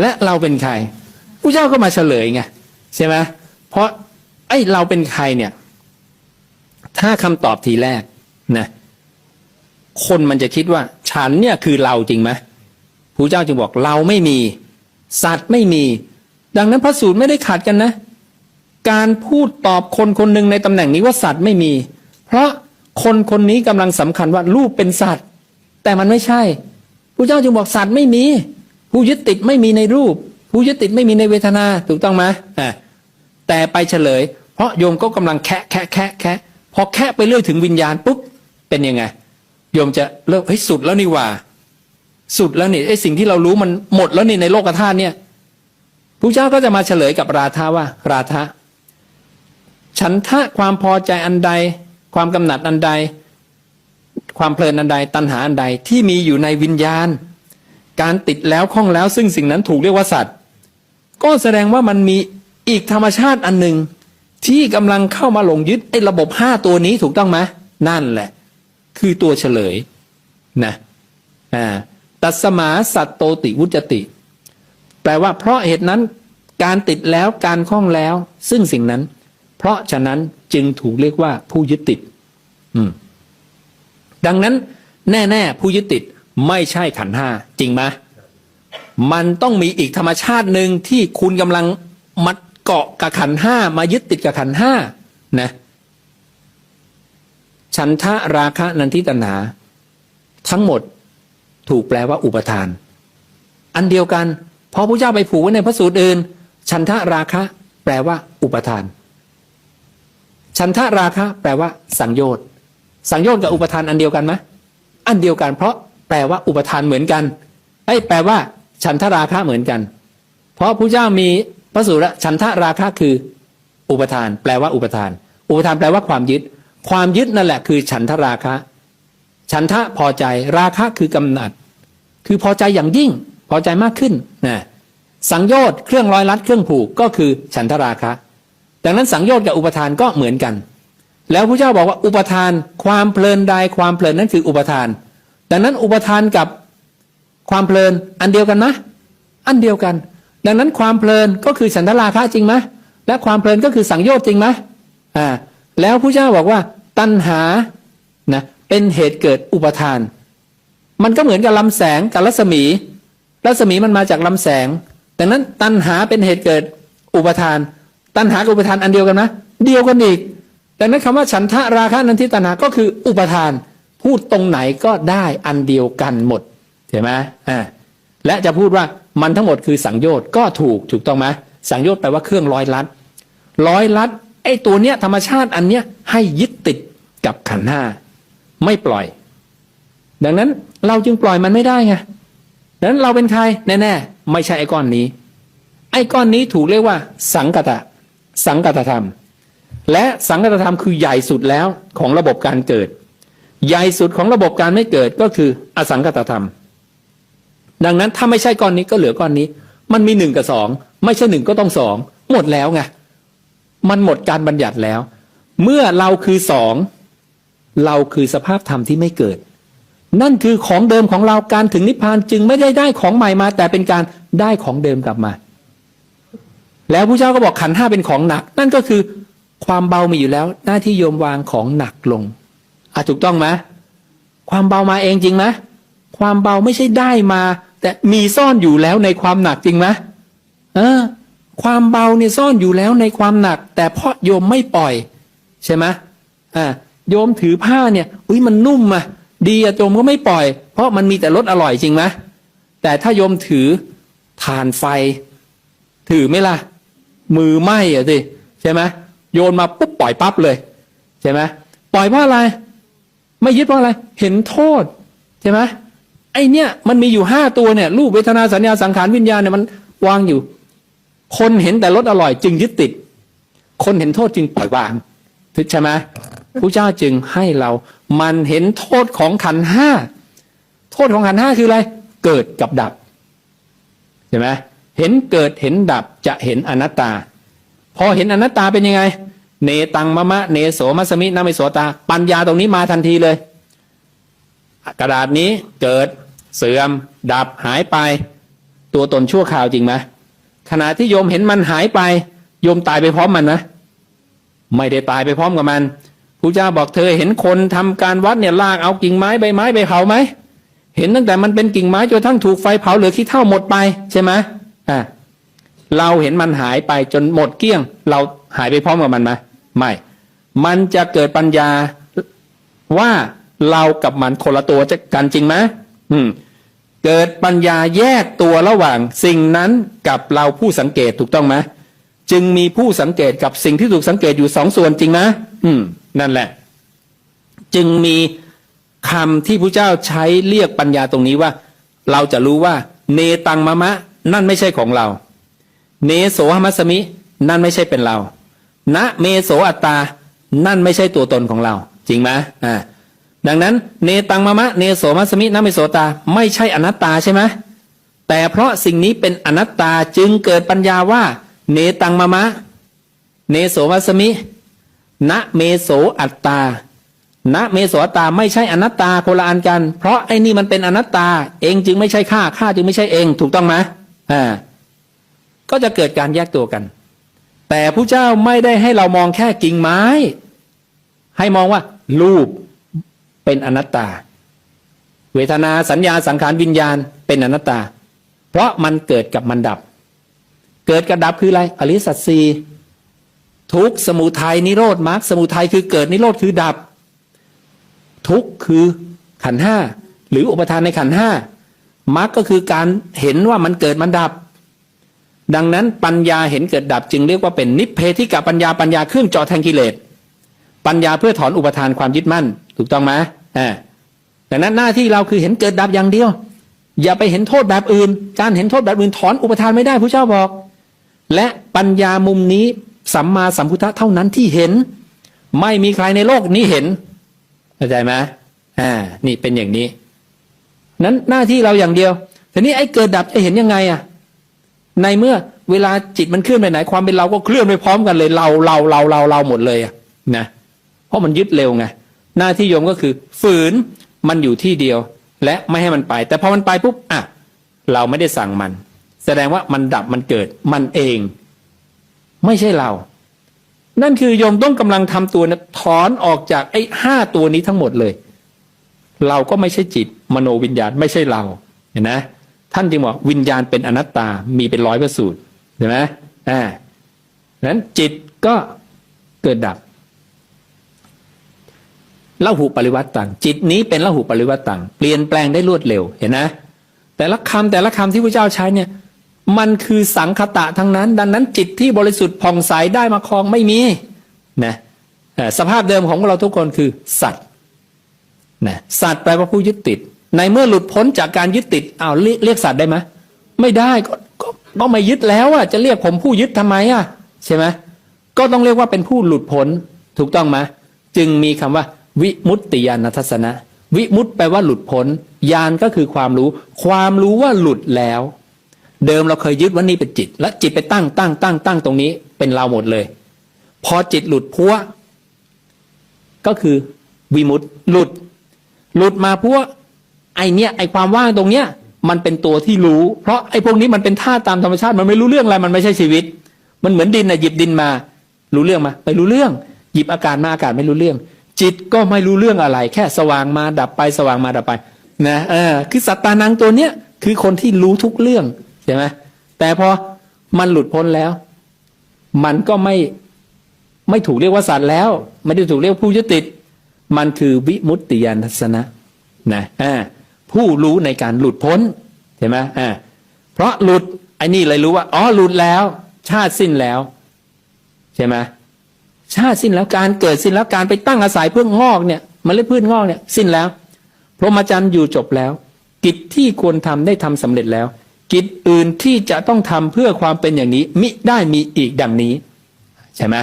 และเราเป็นใครพระเจ้าก็มาเฉลยไงใช่ไหมเพราะไอ้เราเป็นใครเนี่ย ถ้าคำตอบทีแรกนะคนมันจะคิดว่า ฉันเนี่ยคือเราจริงไหมพระเจ้าจึงบอกเราไม่มี สัตว์ไม่มี ดังนั้นพระสูตรไม่ได้ขัดกันนะ การพูดตอบคนคนหนึ่งในตำแหน่งนี้ว่าสัตว์ไม่มี เพราะคนคนนี้กำลังสำคัญว่ารูปเป็นสัตว์ แต่มันไม่ใช่พระเจ้าจึงบอกสัตว์ไม่มี ผู้ยึดติดไม่มีในรูป ผู้ยึดติดไม่มีในเวทนาถูกต้องไหมอ่าแต่ไปเฉลย เพราะโยมก็กำลังแคะแคะแคะแคะพอแคะไปเรื่อยถึงวิญญาณปุ๊บเป็นยังไง โยมจะเลิกเฮ้ยสุดแล้วนี่ว่า สุดแล้วนี่ไอ้สิ่งที่เรารู้มันหมดแล้วนี่ในโลกธาตุเนี่ยพระเจ้าก็จะมาเฉลยกับราธาว่า ราธะฉันทะความพอใจอันใด ความกำหนัดอันใด ความเพลินอันใด ตัณหาอันใดที่มีอยู่ในวิญญาณ การติดแล้วข้องแล้วซึ่งสิ่งนั้นถูกเรียกว่าสัตว์ ก็แสดงว่ามันมีอีกธรรมชาติอันหนึ่งที่กำลังเข้ามาหลงยึดไอ้ระบบห้าตัวนี้ถูกต้องไหมนั่นแหละ คือตัวเฉลยนะอ่าตัสมาสัตโตติวุจติ แปลว่าเพราะเหตุนั้นการติดแล้วการคล้องแล้ว ซึ่งสิ่งนั้น เพราะฉะนั้นจึงถูกเรียกว่าผู้ยึดติด อืม ดังนั้น แน่ ๆ ผู้ยึดติด ไม่ใช่ขันห้าจริงไหมมันต้องมีอีกธรรมชาติหนึ่งที่คุณกำลังมัดเกาะกับขันห้ามายึดติดกับขันห้านะฉันทะราคะนันทิตนา ทั้งหมดถูกแปลว่าอุปทาน อันเดียวกันพอพระเจ้าไปผูกไว้ในพระสูตรอื่น ฉันทะราคะ แปลว่า อุปทาน ฉันทะราคะ แปลว่า สังโยชน์สังโยชน์กับอุปทานอันเดียวกันไหมอันเดียวกันเพราะ แปลว่าอุปทานเหมือนกันไอ้ยแปลว่า ฉันทราคะเหมือนกัน เพราะพระเจ้ามีพระสูตรฉันทราคะคือ อุปทาน แปลว่าอุปทาน อุปทานแปลว่าความยึด ความยึดนั่นแหละ คือ ฉันทราคะ ฉันทะพอใจราคะคือกำหนัด คือพอใจอย่างยิ่ง พอใจมากขึ้นนะสังโยชน์เครื่องร้อยลัดเครื่องผูกก็คือ ฉันทราคะ ดังนั้นสังโยชน์กับอุปทานก็เหมือนกัน แล้วพระเจ้าบอกว่าอุปทาน ความเพลินใดความเพลินนั้นคืออุปทาน ดังนั้นอุปทานกับความเพลินอันเดียวกันไหมอันเดียวกัน ดังนั้นความเพลินก็คือฉันทราคะจริงไหมและความเพลินก็คือสังโยชน์จริงไหมอ่าแล้วพระเจ้าบอกว่าตัณหานะเป็นเหตุเกิดอุปทาน มันก็เหมือนกับลำแสงกับรัศมี รัศมีมันมาจากลำแสง ดังนั้นตัณหาเป็นเหตุเกิดอุปทาน ตัณหากับอุปทานอันเดียวกันไหมเดียวกันอีก ดังนั้นคำว่าฉันทะราคะนันทิตัณหาก็คืออุปทาน พูดตรงไหนก็ได้อันเดียวกันหมดเห็นไหมอ่าและจะพูดว่ามันทั้งหมดคือสังโยชน์ก็ถูกถูกต้องไหมสังโยชน์แปลว่าเครื่องร้อยลัดร้อยลัดไอ้ตัวเนี้ยธรรมชาติอันเนี้ยให้ยึดติดกับขันห้าไม่ปล่อย ดังนั้นเราจึงปล่อยมันไม่ได้ไงดังนั้นเราเป็นใครแน่ๆไม่ใช่ไอ้ก้อนนี้ ไอ้ก้อนนี้ถูกเรียกว่า สังกตะ สังกตธรรม และสังกตธรรมคือใหญ่สุดแล้วของระบบการเกิด ใหญ่สุดของระบบการไม่เกิดก็คืออสังกตธรรม ดังนั้นถ้าไม่ใช่ก้อนนี้ก็เหลือก้อนนี้ มันมีหนึ่งกับสองไม่ใช่หนึ่งก็ต้องสองหมดแล้วไงมันหมดการบัญญัติแล้ว เมื่อเราคือสองเราคือสภาพธรรมที่ไม่เกิด นั่นคือของเดิมของเราการถึงนิพพานจึงไม่ได้ได้ของใหม่มา แต่เป็นการได้ของเดิมกลับมา แล้วพระเจ้าก็บอกขันห้าเป็นของหนัก นั่นก็คือความเบามีอยู่แล้ว หน้าที่โยมวางของหนักลง อะถูกต้องไหมความเบามาเองจริงไหมความเบาไม่ใช่ได้มา แต่มีซ่อนอยู่แล้วในความหนักจริงไหมเออ ความเบาเนี่ยซ่อนอยู่แล้วในความหนัก แต่เพราะโยมไม่ปล่อย ใช่ไหมอ่าโยมถือผ้าเนี่ย อุ้ยมันนุ่มอะดีอะโยมก็ไม่ปล่อย เพราะมันมีแต่รสอร่อยจริงไหมแต่ถ้าโยมถือทานไฟ ถือไหมล่ะ มือไหม้อะสิใช่ไหมโยนมาปุ๊บปล่อยปั๊บเลย ใช่ไหมปล่อยเพราะอะไร ไม่ยึดเพราะอะไร เห็นโทษใช่ไหมไอเนี่ยมันมีอยู่ห้าตัวเนี่ยรูปเวทนาสัญญาสังขารวิญญาณเนี่ยมันวางอยู่ คนเห็นแต่รสอร่อย จึงยึดติด คนเห็นโทษจึงปล่อยวางถูกใช่ไหมพระเจ้าจึงให้เรา มันเห็นโทษของขันห้าโทษของขันห้าคืออะไร เกิดกับดับใช่ไหมเห็นเกิดเห็นดับจะเห็นอนัตตา พอเห็นอนัตตาเป็นยังไง เนตังมะมะเนโสมัสมินามิโสตา ปัญญาตรงนี้มาทันทีเลย กระดาษนี้เกิดเสื่อม ดับหายไป ตัวตนชั่วคราวจริงไหมขณะที่โยมเห็นมันหายไป โยมตายไปพร้อมมันนะ ไม่ได้ตายไปพร้อมกับมันพระเจ้าบอกเธอเห็นคนทำการวัดเนี่ยลากเอากิ่งไม้ใบไม้ไปเผาไหมเห็นตั้งแต่มันเป็นกิ่งไม้จนทั้งถูกไฟเผาเหลือขี้เท่าหมดไปใช่ไหมอ่าเราเห็นมันหายไปจนหมดเกลี้ยง เราหายไปพร้อมกับมันไหม ไม่ มันจะเกิดปัญญาว่าเรากับมันคนละตัวจะกันจริงไหมอืม เกิดปัญญาแยกตัวระหว่าง สิ่งนั้นกับเราผู้สังเกตถูกต้องไหมจึงมีผู้สังเกตกับสิ่งที่ถูกสังเกตอยู่สองส่วนจริงไหมอืม นั่นแหละ จึงมีคำที่พระเจ้าใช้เรียกปัญญาตรงนี้ว่า เราจะรู้ว่า เนตังมะมะ นั่นไม่ใช่ของเรา เนโสหมัสมิ นั่นไม่ใช่เป็นเรา ณเมโสอัตตา นั่นไม่ใช่ตัวตนของเรา จริงไหมอ่าดังนั้นเนตังมะมะเนโสมัสมินะเมโสตา ไม่ใช่อนัตตาใช่ไหมแต่เพราะสิ่งนี้เป็นอนัตตาจึงเกิดปัญญาว่า เนตังมะมะ เนโสมัสมินะเมโสอัตตาณเมโสอัตตาไม่ใช่อนัตตาคนละอันกัน เพราะไอ้นี่มันเป็นอนัตตา เองจึงไม่ใช่ข้าข้าจึงไม่ใช่เอง ถูกต้องไหมอ่าก็จะเกิดการแยกตัวกัน แต่ผู้เจ้าไม่ได้ให้เรามองแค่กิ่งไม้ ให้มองว่า รูปเป็นอนัตตา เวทนาสัญญาสังขารวิญญาณเป็นอนัตตา เพราะมันเกิดกับมันดับ เกิดกับดับคืออะไร อริสัจสี่ทุกสมุทัยนิโรธมรรคสมุทัยคือเกิดนิโรธคือดับ ทุกคือขันห้าหรืออุปทานในขันห้ามรรคก็คือการเห็นว่ามันเกิดมันดับ ดังนั้นปัญญาเห็นเกิดดับจึงเรียกว่าเป็นนิพเพธิกปัญญาปัญญาเครื่องเจาะแทงกิเลสปัญญาเพื่อถอนอุปทานความยึดมั่น ถูกต้องไหมอ่าดังนั้นหน้าที่เราคือเห็นเกิดดับอย่างเดียว อย่าไปเห็นโทษแบบอื่น การเห็นโทษแบบอื่นถอนอุปทานไม่ได้พระเจ้าบอก และปัญญามุมนี้สัมมาสัมพุทธะเท่านั้นที่เห็น ไม่มีใครในโลกนี้เห็นเข้าใจไหมอ่า นี่เป็นอย่างนี้ นั้นหน้าที่เราอย่างเดียวทีนี้ไอ้เกิดดับจะเห็นยังไงอะ ในเมื่อเวลาจิตมันเคลื่อนไปไหน ความเป็นเราก็เคลื่อนไปพร้อมกันเลย เราเราเราเราเราหมดเลยอะนะเพราะมันยึดเร็วไงหน้าที่โยมก็คือ ฝืนมันอยู่ที่เดียว และไม่ให้มันไป แต่พอมันไปปุ๊บอะเราไม่ได้สั่งมัน แสดงว่ามันดับมันเกิดมันเอง ไม่ใช่เรา นั่นคือโยมต้องกำลังทำตัวนะถอนออกจากไอ้ห้าตัวนี้ทั้งหมดเลย เราก็ไม่ใช่จิต มโนวิญญาณไม่ใช่เราเห็นไหม ท่านจึงบอกวิญญาณเป็นอนัตตา มีเป็นร้อยพระสูตรเห็นไหมอ่านั้นจิตก็เกิดดับละหุปริวัตตังจิตนี้เป็นละหุปริวัตตังเปลี่ยนแปลงได้รวดเร็วเห็นนะแต่ละคำแต่ละคำที่พระเจ้าใช้เนี่ย มันคือสังคตะทั้งนั้น ดังนั้นจิตที่บริสุทธิ์ผ่องใสได้มาครองไม่มีนะสภาพเดิมของเราทุกคนคือสัตว์นะสัตว์แปลว่าผู้ยึดติด ในเมื่อหลุดพ้นจากการยึดติดอ้าวเรียกเรียกสัตว์ได้ไหมไม่ได้ก็ก็ก็ไม่ยึดแล้วอะจะเรียกผมผู้ยึดทำไมอะใช่ไหมก็ต้องเรียกว่าเป็นผู้หลุดพ้นถูกต้องไหมจึงมีคำว่า วิมุตติญาณทัศนะ วิมุตแปลว่าหลุดพ้นญาณก็คือความรู้ ความรู้ว่าหลุดแล้ว เดิมเราเคยยึดว่านี่เป็นจิต และจิตไปตั้งตั้งตั้งตั้งตรงนี้ เป็นเราหมดเลย พอจิตหลุดพัวก็คือวิมุตหลุด หลุดมาพัว ไอเนี้ยไอความว่างตรงเนี้ยมันเป็นตัวที่รู้ เพราะไอพวกนี้มันเป็นธาตุตามธรรมชาติมันไม่รู้เรื่องอะไรมันไม่ใช่ชีวิต มันเหมือนดินนะหยิบดินมา รู้เรื่องมาไม่รู้เรื่อง หยิบอากาศมาอากาศไม่รู้เรื่อง จิตก็ไม่รู้เรื่องอะไร แค่สว่างมาดับไปสว่างมาดับไปนะเออคือสัตตานังตัวเนี้ยคือคนที่รู้ทุกเรื่องใช่ไหมแต่พอมันหลุดพ้นแล้ว มันก็ไม่ไม่ถูกเรียกว่าสัตว์แล้ว ไม่ได้ถูกเรียกผู้ยึดติด มันคือวิมุตติยานทัศนะนะอ่า ผู้รู้ในการหลุดพ้นใช่ไหมอ่าเพราะหลุดไอ้นี่เลยรู้ว่าอ๋อหลุดแล้ว ชาติสิ้นแล้วใช่ไหมชาติสิ้นแล้วการเกิดสิ้นแล้วการไปตั้งอาศัยเพื่องอกเนี่ยเมันเล็พืชงอกเนี่ยสิ้นแล้ว พรหมจรรย์อยู่จบแล้ว กิจที่ควรทำได้ทำสำเร็จแล้ว กิจอื่นที่จะต้องทำเพื่อความเป็นอย่างนี้มิได้มีอีกดังนี้ ใช่ไหม